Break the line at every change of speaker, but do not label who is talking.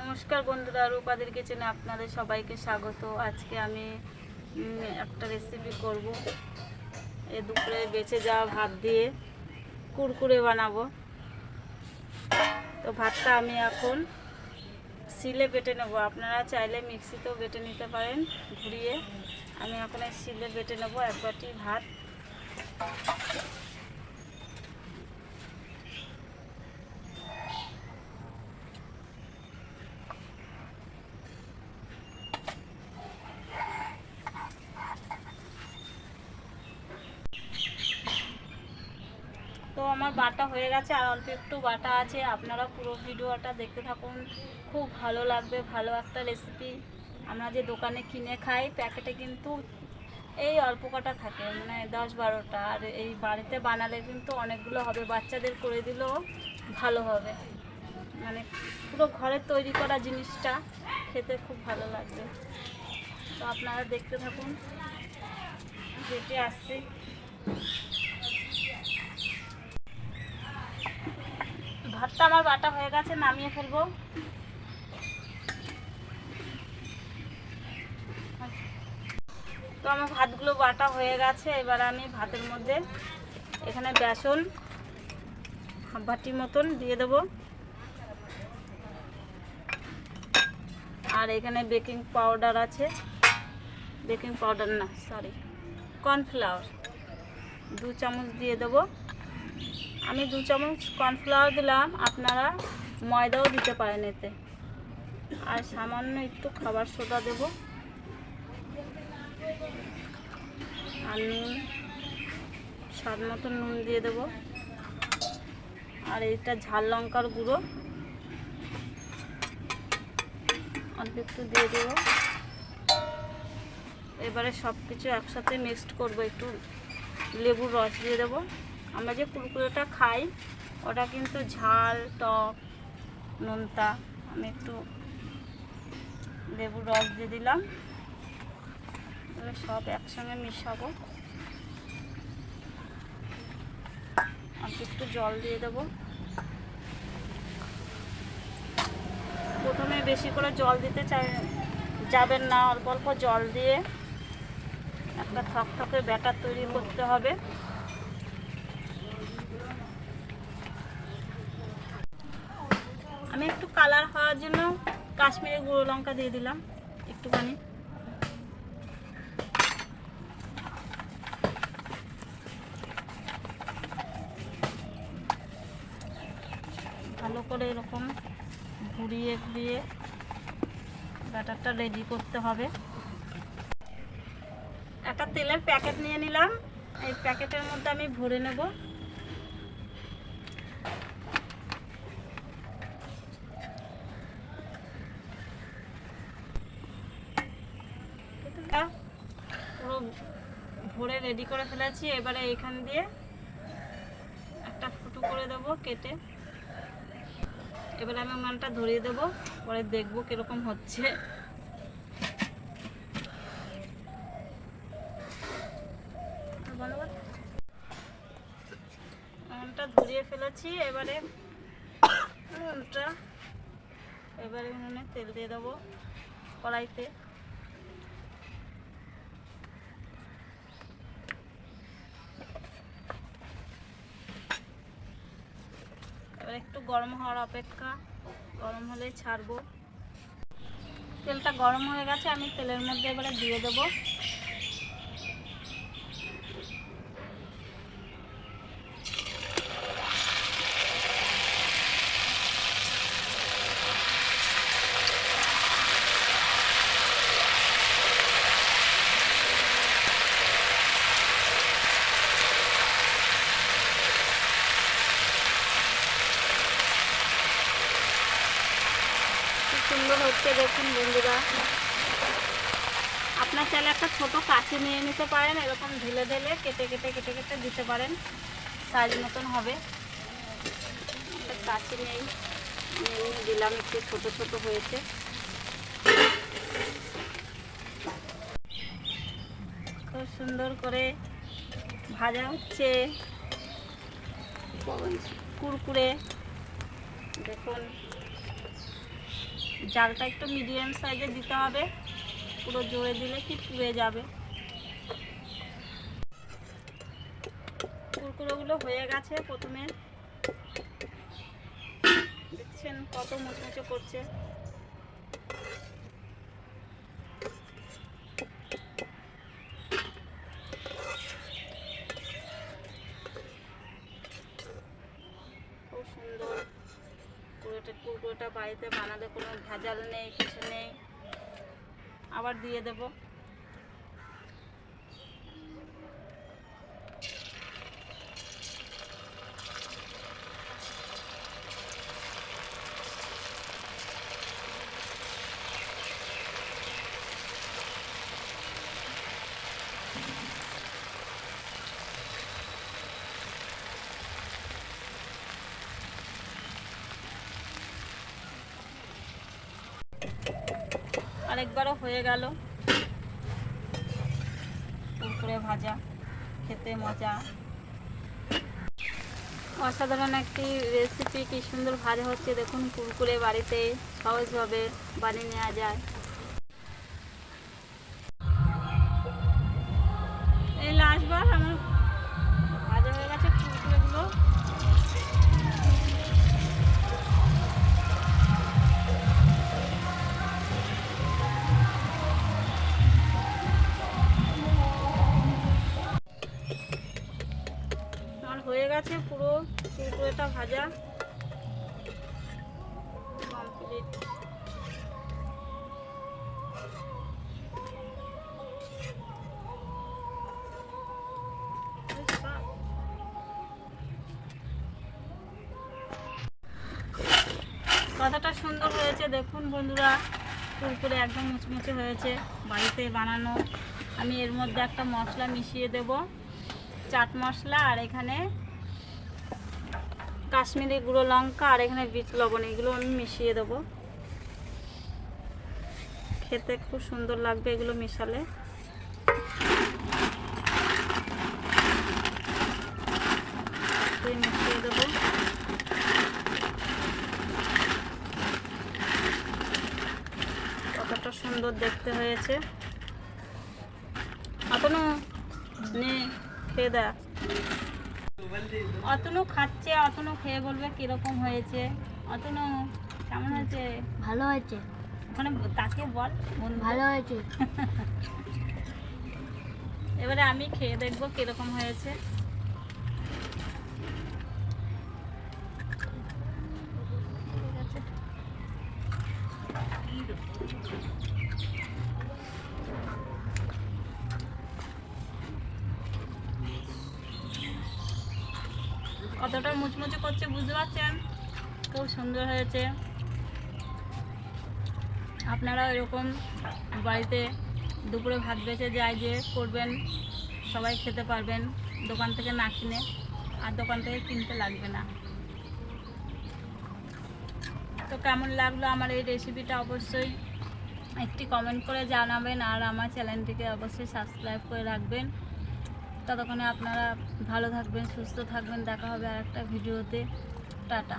নমস্কার বন্ধুরা, রূপাদের কিচেনে আপনাদের সবাইকে স্বাগত। আজকে আমি একটা রেসিপি করব। এ দুপুরে বেঁচে যাওয়া ভাত দিয়ে কুরকুরে বানাবো। তো ভাতটা আমি এখন শিলে বেটে নেব। আপনারা চাইলে মিক্সিতেও বেটে নিতে পারেন, ঘুরিয়ে। আমি এখন এই শিলে বেটে নেব এক বাটি ভাত। তো আমার বাটা হয়ে গেছে, আর অল্প একটু বাটা আছে। আপনারা পুরো ভিডিওটা দেখতে থাকুন। খুব ভালো লাগবে, ভালো একটা রেসিপি আমরা যে দোকানে কিনে খাই প্যাকেটে কিন্তু এই অল্প কটা থাকে মানে দশ বারোটা। আর এই বাড়িতে বানালে কিন্তু অনেকগুলো হবে, বাচ্চাদের করে দিলেও ভালো হবে। মানে পুরো ঘরে তৈরি করা জিনিসটা খেতে খুব ভালো লাগবে। তো আপনারা দেখতে থাকুন যেটি আসছে। ভাতটা আমার বাটা হয়ে গেছে, নামিয়ে ফেলব। তো আমার ভাতগুলো বাটা হয়ে গেছে, এবার আমি ভাতের মধ্যে এখানে বেসন, হাফ মতন দিয়ে দেবো। আর এখানে বেকিং পাউডার আছে। বেকিং পাউডার না সরি কর্নফ্লাওয়ার। দু চামচ দিয়ে দেবো। আমি দু চামচ কর্নফ্লাওয়ার দিলাম, আপনারা ময়দাও দিতে পারেন এতে। আর সামান্য একটু খাবার সোডা দেব। আর নুন, স্বাদ মতো নুন দিয়ে দেব। আর এইটা ঝাল লঙ্কার গুঁড়ো। অল্প একটু দিয়ে দেব। এবারে সব কিছু একসাথে মিক্সড করব, একটু লেবুর রস দিয়ে দেবো। আমরা যে কুরকুরেটা খাই, ওটা কিন্তু ঝাল, টক, নোনতা, আমি একটু লেবুর রস দিয়ে দিলাম। সব একসঙ্গে মিশাবো। আর একটু জল দিয়ে দেবো। প্রথমে বেশি করে জল দিতে চাই, যাবেন না, অল্প অল্প জল দিয়ে একটা থকথকে ব্যাটার তৈরি করতে হবে। আমি একটু কালার হওয়ার জন্য কাশ্মীরি গুঁড়ো লঙ্কা দিয়ে দিলাম, একটুখানি। ভালো করে এরকম ঘুরিয়ে ঘুরিয়ে ব্যাটারটা রেডি করতে হবে। একটা তেলের প্যাকেট নিয়ে নিলাম। এই প্যাকেটের মধ্যে আমি ভরে নেব। পুরো ভরে রেডি করে ফেলেছি। এবারে এখান দিয়ে একটা ফুটো করে দেবো কেটে। এবারে আমি মানটা ধরিয়ে দেবো, পরে দেখব কীরকম হচ্ছে। ধরিয়ে ফেলেছি, এবারে এবারে তেল দিয়ে দেবো কড়াইতে এবার একটু গরম হওয়ার অপেক্ষা। গরম হলে ছাড়বো। তেলটা গরম হয়ে গেছে, আমি তেলের মধ্যে এবারে দিয়ে দেবো খুব সুন্দর হচ্ছে দেখুন বন্ধুরা। আপনার চাইলে একটা ছোট কাঁচি নিয়ে নিতে পারেন, এরকম ঢেলে ঢেলে কেটে কেটে কেটে কেটে দিতে পারেন। সাইজ মতন হবে। কাঁচি নেই। নিয়ে দিলাম, একটু ছোট ছোট হয়েছে। খুব সুন্দর করে ভাজা হচ্ছে। কুরকুরে। দেখুন। জালটা একটু মিডিয়াম সাইজে দিতে হবে। পুরো জোরে দিলে কি পুড়ে যাবে। কুরকুরোগুলো হয়ে গেছে প্রথমে। দেখছেন কত মুচমুচে করছে খুব সুন্দর কুড়কুড়োটা বাড়িতে বানালে কোনো ভেজাল নেই কিছু নেই। আবার দিয়ে দেব। আরেকবারও হয়ে গেল। কুরকুরে ভাজা, খেতে মজা। অসাধারণ একটি রেসিপি কি সুন্দর ভাজা হচ্ছে। দেখুন কুরকুরে বাড়িতে সহজভাবে বানিয়ে নেওয়া যায়। এই লাস্টবার আমার গেছে পুরো কুরকুরেটা ভাজা। কমপ্লিট। কতটা সুন্দর হয়েছে, দেখুন বন্ধুরা কুরকুরে একদম মুচমুচে হয়েছে বাড়িতে বানানো। আমি এর মধ্যে একটা মশলা মিশিয়ে দেব, চাট মশলা আর এখানে কাশ্মীরি গুঁড়ো লঙ্কা আর এখানে বীজ লবণ, এগুলো আমি মিশিয়ে দেবো। খেতে খুব সুন্দর লাগবে এগুলো মিশালে। মিশিয়ে দেবো। কতটা সুন্দর দেখতে হয়েছে। অতনু নে, খেয়ে দেখ। অতনু খাচ্ছে অতনু খেয়ে বলবে কীরকম হয়েছে। অতনু কেমন হয়েছে?
ভালো হয়েছে।
ওখানে তাকে বল মন
ভালো হয়েছে।
এবারে আমি খেয়ে দেখব কীরকম হয়েছে ঠিক আছে। কতটা মুচমুচে করছে বুঝতে পারছেন? খুব সুন্দর হয়েছে। আপনারা এরকম বাড়িতে দুপুরে ভাত বেঁচে যায় যে করবেন, সবাই খেতে পারবেন, দোকান থেকে না কিনে আর দোকান থেকে কিনতে লাগবে না। তো কেমন লাগল আমার এই রেসিপিটা অবশ্যই একটি কমেন্ট করে জানাবেন আর আমার চ্যানেলটিকে অবশ্যই সাবস্ক্রাইব করে রাখবেন। ততক্ষণে আপনারা ভালো থাকবেন সুস্থ থাকবেন। দেখা হবে আর একটা ভিডিওতে। টাটা।